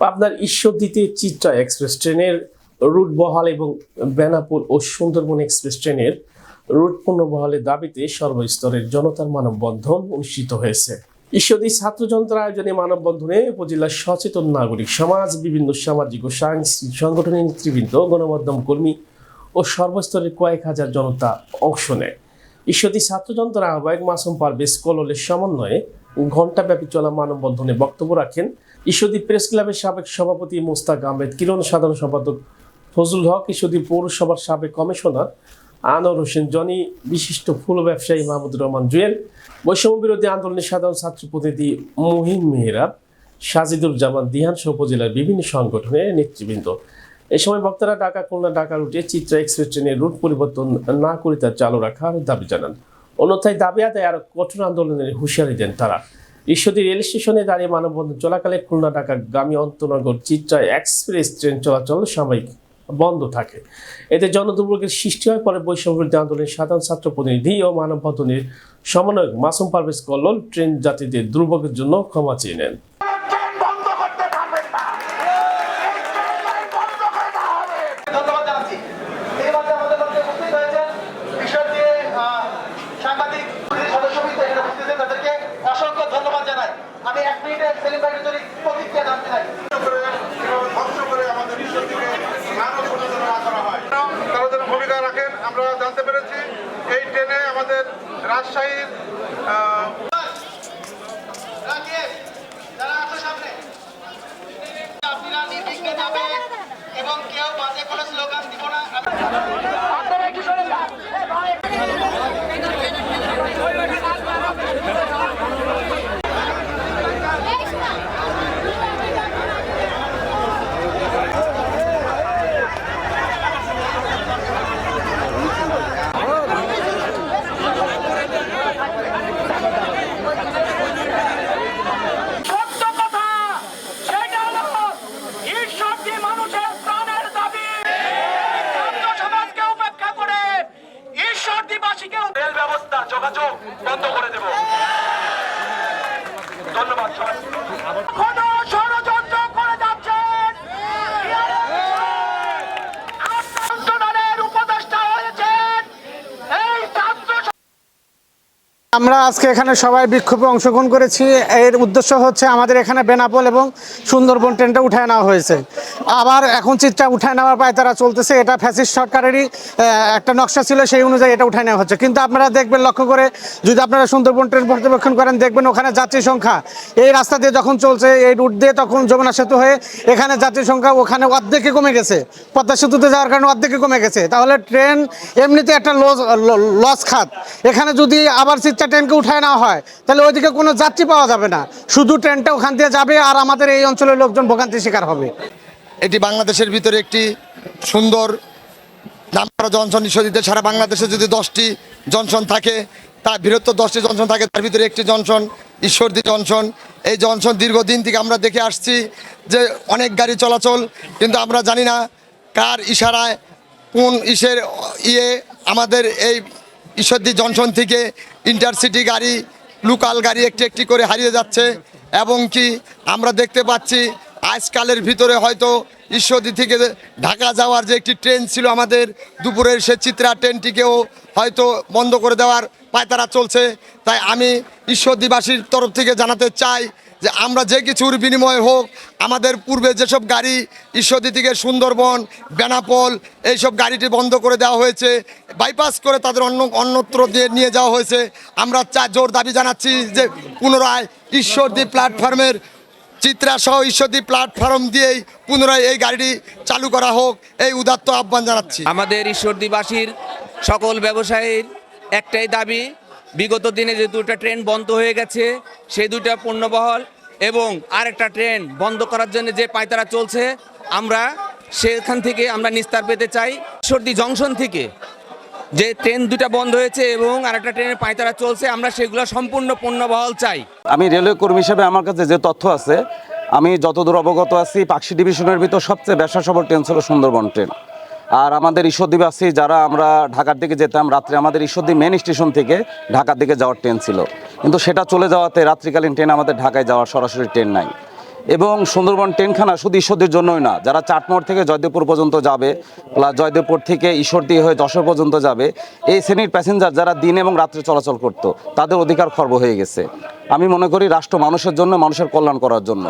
আপনার ঈশ্বরদীতে চিত্রা এক্সপ্রেস ট্রেনের রুট বহাল এবং বেনাপুর ও সুন্দরবন এক্সপ্রেস ট্রেনের রুট পুনর্বহালের দাবিতে সর্বস্তরের জনতার মানববন্ধন অনুষ্ঠিত হয়েছে। ঈশ্বরদী ছাত্র যন্ত্র আয়োজনে মানববন্ধনে উপজেলার সচেতন নাগরিক সমাজ, বিভিন্ন সামাজিক ও সাংস্কৃতিক সংগঠনের নেতৃবৃন্দ, গণমাধ্যম কর্মী ও সর্বস্তরের কয়েক হাজার জনতা অংশ নেয়। ঈশ্বরদী ছাত্রযন্ত্র আহ্বায়ক মাসুম পারভেজ কললের সমন্বয়ে ঘণ্টাব্যাপী চলা মানববন্ধনে বক্তব্য রাখেন ঈশ্বরদী প্রেস ক্লাবের সাবেক সভাপতি মোস্তাক আহমেদ কিরণ, সাধারণ সম্পাদক ফজলুল হক ঈশ্বরদী পৌরসভার সাবেক কমিশনার আনোয়ার হোসেন, জনি, বিশিষ্ট ফুল ব্যবসায়ী মাহমুদুর রহমান জুয়েল, বৈষম্য বিরোধী আন্দোলনের সাধারণ ছাত্র প্রতিনিধি মহিম মেহরাব সাজিদুল জামান দিহান সহ উপজেলার বিভিন্ন সংগঠনের নেতৃবৃন্দ। এ সময় বক্তারা ঢাকা, খুলনা, ঢাকা রুটে চিত্রা এক্সপ্রেস ট্রেনের রুট পরিবর্তন না করে তা চালু রাখার দাবি জানান। অন্যথায় দাবি আদায় আরও কঠোর আন্দোলনের হুঁশিয়ারি দেন তারা। ঈশ্বরদী রেল স্টেশনে দাঁড়িয়ে মানববন্ধন চলাকালে খুলনা, ঢাকা, গামী অন্তনগর, চিত্রা এক্সপ্রেস ট্রেন চলাচল সাময়িক বন্ধ থাকে। এতে জনদুর্ভোগের সৃষ্টি হয়, পরে বৈষম্য বিরোধী আন্দোলনের সাধারণ ছাত্র প্রতিনিধি ও মানববন্ধনের সমন্বয়ক মাসুম পারভেজ কল্লোল ট্রেন যাত্রীদের দুর্ভোগের জন্য ক্ষমা চেয়ে নেন ট্রেন বন্ধ করতে পারবেন না এই ট্রেন লাইন বন্ধ করে দেওয়া হবে ধন্যবাদ জানাচ্ছি এই মাঝে আমাদের মধ্যে উপস্থিত হয়েছেন বিষয় দিয়ে আহ, সাংবাদিক সদস্যবৃন্দ এখানে উপস্থিত হয়েছেন তাদেরকে অসংখ্য ধন্যবাদ জানাই আমি এক মিনিটে সেলিম ভাইয়ের জন্য প্রতিক্রিয়া জানতে চাই। হয়। তারা যেন ভূমিকা রাখেন আমরা জানতে পেরেছি এই ট্রেনে আমাদের রাজশাহীর আহ, আছে সামনে। আপনারা নির্বিঘ্নে যাবে এবং কেউ বাজে কোনো স্লোগান দিব না। ตั้งตัว আমরা আজকে এখানে সবাই বিক্ষোভে অংশগ্রহণ করেছি। এর উদ্দেশ্য হচ্ছে আমাদের এখানে বেনাপোল এবং সুন্দরবন ট্রেনটা উঠায় নেওয়া হয়েছে। আবার এখন চিত্রা উঠায় নেওয়ার পায় তারা চলতেছে। এটা ফ্যাসিস্ট সরকারেরই একটা নকশা ছিল, সেই অনুযায়ী এটা উঠায় নেওয়া হচ্ছে। কিন্তু আপনারা দেখবেন, লক্ষ্য করে যদি আপনারা সুন্দরবন ট্রেন পর্যবেক্ষণ করেন, দেখবেন ওখানে যাত্রী সংখ্যা, এই রাস্তা দিয়ে যখন চলছে, এই রুট দিয়ে তখন যমুনা সেতু হয়ে এখানে যাত্রী সংখ্যা ওখানে অর্ধেকে কমে গেছে। পদ্মা সেতুতে যাওয়ার কারণে অর্ধেকে কমে গেছে। তাহলে ট্রেন এমনিতে একটা লস লস খাত। এখানে যদি আবার চিত্রা ট্রেনকে উঠায় নেওয়া হয়, তাহলে ওইদিকে কোনো যাত্রী পাওয়া যাবে না। শুধু ট্রেনটা ওখান দিয়ে যাবে আর আমাদের এই অঞ্চলের লোকজন ভোগান্তির শিকার হবে। এটি বাংলাদেশের ভিতরে একটি সুন্দর নামকরা জনসন ঈশ্বরদীতে সারা বাংলাদেশে যদি দশটি জনসন থাকে তার বৃহত্তর দশটি জনসন থাকে, তার ভিতরে একটি জনসন, ঈশ্বরদী জনসন। এই জনসন দীর্ঘদিন থেকে আমরা দেখে আসছি যে অনেক গাড়ি চলাচল, কিন্তু আমরা জানি না কার ইশারায় কোন ইসের ইয়ে আমাদের এই ঈশ্বরদী জনসন থেকে ইন্টারসিটি গাড়ি, লোকাল গাড়ি একটি একটি করে হারিয়ে যাচ্ছে এবং কি আমরা দেখতে পাচ্ছি আজকালের ভিতরে হয়তো ঈশ্বরদী থেকে ঢাকা যাওয়ার যে একটি ট্রেন ছিল আমাদের দুপুরের সে চিত্রা ট্রেনটিকেও হয়তো বন্ধ করে দেওয়ার পায়তারা চলছে। তাই আমি ঈশ্বরদীবাসীর তরফ থেকে জানাতে চাই যে আমরা যে কিছুর বিনিময় হোক, আমাদের পূর্বে যেসব গাড়ি ঈশ্বরদী থেকে সুন্দরবন, বেনাপল, এইসব গাড়িটি বন্ধ করে দেওয়া হয়েছে বাইপাস করে তাদের অন্য, অন্যত্র দিয়ে নিয়ে যাওয়া হয়েছে। আমরা চা, জোর দাবি জানাচ্ছি যে পুনরায় ঈশ্বরদী প্ল্যাটফর্মের চিত্রা সহ ঈশ্বরদী প্ল্যাটফর্ম দিয়েই পুনরায় এই গাড়িটি চালু করা হোক, এই উদাত্ত আহ্বান জানাচ্ছি। আমাদের ঈশ্বরদীবাসীর সকল ব্যবসায়ীর একটাই দাবি বিগত দিনে যে দুটা ট্রেন বন্ধ হয়ে গেছে, সেই দুটা পণ্যবহল এবং আরেকটা ট্রেন বন্ধ করার জন্য যে পায়তারা চলছে, আমরা সেখান থেকে আমরা নিস্তার পেতে চাই। সর্দি জংশন থেকে যে ট্রেন দুটা বন্ধ হয়েছে এবং আরেকটা ট্রেনের পায়তারা চলছে, আমরা সেগুলো সম্পূর্ণ পণ্যবহল চাই। আমি রেলওয়ে কর্মী হিসেবে আমার কাছে যে তথ্য আছে, আমি যতদূর অবগত আছি পাকশি ডিভিশনের ভিতর সবচেয়ে ব্যবসা সবল ট্রেন ছিল সুন্দরবন ট্রেন। আর আমাদের ঈশ্বরদীবাসী, যারা আমরা ঢাকার দিকে যেতাম, রাত্রে আমাদের ঈশ্বরদী মেন স্টেশন থেকে ঢাকার দিকে যাওয়ার ট্রেন ছিল। কিন্তু সেটা চলে যাওয়াতে রাত্রিকালীন ট্রেন আমাদের ঢাকায় যাওয়ার সরাসরি ট্রেন নাই। এবং সুন্দরবন ট্রেনখানা শুধু ঈশ্বরদের জন্যই না, যারা চাটমোড় থেকে জয়দেবপুর পর্যন্ত যাবে, প্লাস জয়দেবপুর থেকে ঈশ্বরদী হয়ে যশোর পর্যন্ত যাবে, এই শ্রেণির প্যাসেঞ্জার যারা দিন এবং রাত্রে চলাচল করত, তাদের অধিকার খর্ব হয়ে গেছে। আমি মনে করি রাষ্ট্র মানুষের জন্য, মানুষের কল্যাণ করার জন্য।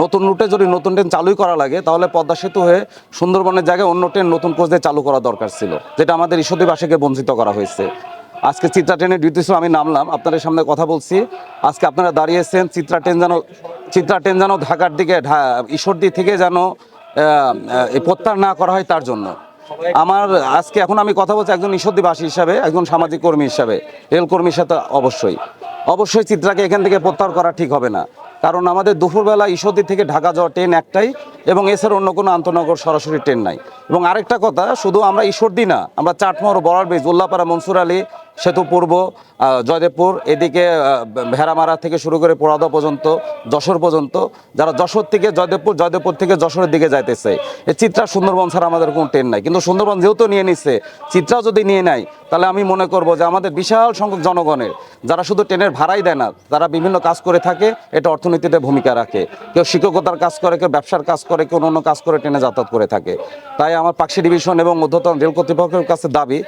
নতুন রুটে যদি নতুন ট্রেন চালুই করা লাগে, তাহলে পদ্মা সেতু হয়ে সুন্দরবনের জায়গায় অন্য ট্রেন নতুন কোচ দিয়ে চালু করা দরকার ছিল, যেটা আমাদের ঈশ্বরদীবাসীকে বঞ্চিত করা হয়েছে। আজকে চিত্রা ট্রেনের ডিউটি আমি নামলাম, আপনাদের সামনে কথা বলছি। আজকে আপনারা দাঁড়িয়েছেন, চিত্রা ট্রেন যেন চিত্রা ট্রেন যেন ঢাকার দিকে ঈশ্বরদী থেকে যেন প্রত্যাহার না করা হয় তার জন্য। আমার আজকে এখন আমি কথা বলছি একজন ঈশ্বরদীবাসী হিসাবে, একজন সামাজিক কর্মী হিসাবে, রেল রেলকর্মীর সাথে অবশ্যই। অবশ্যই চিত্রাকে এখান থেকে প্রত্যাহার করা ঠিক হবে না। কারণ আমাদের দুপুরবেলা ঈশ্বরদী থেকে ঢাকা যাওয়া ট্রেন একটাই এবং এছাড়া অন্য কোনো আন্তনগর সরাসরি ট্রেন নাই। এবং আরেকটা কথা, শুধু আমরা ঈশ্বরদী না, আমরা চাটমোহর, বড়ার ব্রিজ, উল্লাপাড়া, মনসুর আলী সেতু পূর্ব জয়দেবপুর, এদিকে ভেড়ামারা থেকে শুরু করে পোড়াদা পর্যন্ত, যশোর পর্যন্ত, যারা যশোর থেকে জয়দেবপুর জয়দেবপুর থেকে যশোরের দিকে যাইতেছে। এই চিত্রা সুন্দরবন ছাড়া আমাদের কোনো ট্রেন নাই। কিন্তু সুন্দরবন যেহেতু নিয়ে নিচ্ছে চিত্রাও যদি নিয়ে নেয়, তাহলে আমি মনে করব যে আমাদের বিশাল সংখ্যক জনগণের, যারা শুধু ট্রেনের ভাড়াই দেয় না, তারা বিভিন্ন কাজ করে থাকে, এটা অর্থনীতিতে ভূমিকা রাখে। কেউ শিক্ষকতার কাজ করে, কেউ ব্যবসার কাজ করে, কেউ অন্য কাজ করে, ট্রেনে যাতায়াত করে থাকে। তাই আমার পাকশি ডিভিশন এবং মধ্যতন রেল কর্তৃপক্ষের কাছে দাবি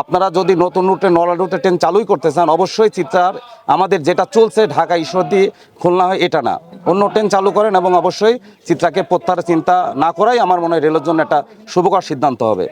আপনারা যদি নতুন রুটে, নলা রুটে ট্রেন চালুই করতে চান, অবশ্যই চিত্রার আমাদের যেটা চলছে ঢাকা, ঈশ্বরদী, খুলনা হয় এটা না। অন্য ট্রেন চালু করেন এবং অবশ্যই চিত্রাকে প্রত্যাহার চিন্তা না করাই আমার মনে হয় রেলের জন্য একটা শুভকর সিদ্ধান্ত হবে।